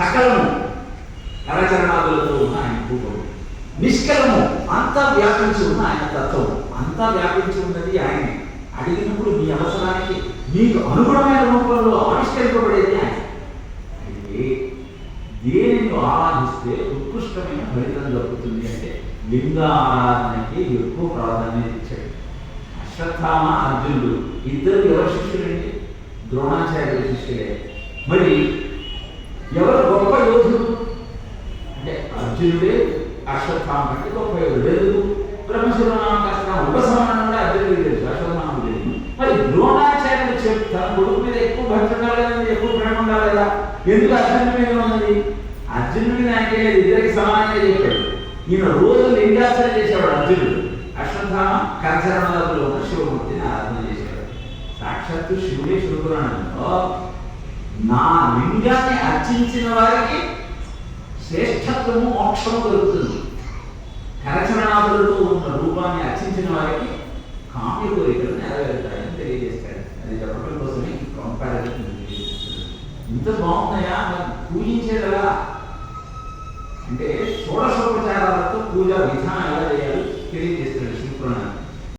సకలము కరచరణాదులతో ఉన్న ఆయన రూపము నిష్కలము అంతా వ్యాపించి ఉన్న ఆయన తత్వం. అంతా వ్యాపించి ఉన్నది ఆయన. అడిగినప్పుడు మీ అవసరానికి మీకు అనుగుణమైన రూపంలో ఆవిష్కరింపబడేది ఆయన. అయితే దేనిని ఆరాధిస్తే ఉత్కృష్టమైన ఫలితం దొరుకుతుంది అంటే లింగ ఆరాధనకి ఎక్కువ ప్రాధాన్యత ఇచ్చాడు. అశ్వత్థామ అర్జునుడు ఇద్దరు ఎవరు శిష్యులండి? ద్రోణాచార్యుల శిష్యులే. మరి ఎవరు అర్జునుడే అశ్వత్థామ కంటే గొప్ప లేదు బ్రహ్మశివనామకస్త్రం ఉపసమానం అర్జునుడు లేదు తెలుసు లేదు. మరి ద్రోణాచార్యులు చెప్ తన కొడుకు మీద ఎక్కువ భక్తి ఉండాలి ఎక్కువ ప్రేమ ఉండాలి కదా ఎందుకు అర్జునుడి మీద ఉన్నది? అర్జునుడి మీద లేదు ఇద్దరికి సమానంగా చెప్పాడు. ఈయన రోజు లింగాచరణ చేసేవాడు అర్జునుడు. అశ్వత్థామ కరచరణలో ఉన్న శివమూర్తిని ఆరాధన చేశాడు సాక్షాత్తు శివుడే శివపురాణంలో నా లింగాన్ని అర్చించిన వారికి మాత్రము మోక్షము దొరుకుతుంది. కరచరణాదులతో ఉన్న రూపాన్ని అర్చించిన వారికి కామ్య కోరికలు నెరవేరుతాయని తెలియజేస్తాడు అది చెప్పడం కోసమే కంపారిజన్ ఇంత బాగున్నాయా? మరి పూజించేదలా? అంటే షోడశోపచారాలతో పూజ విధానం ఎలా చేయాలి తెలియజేస్తాడు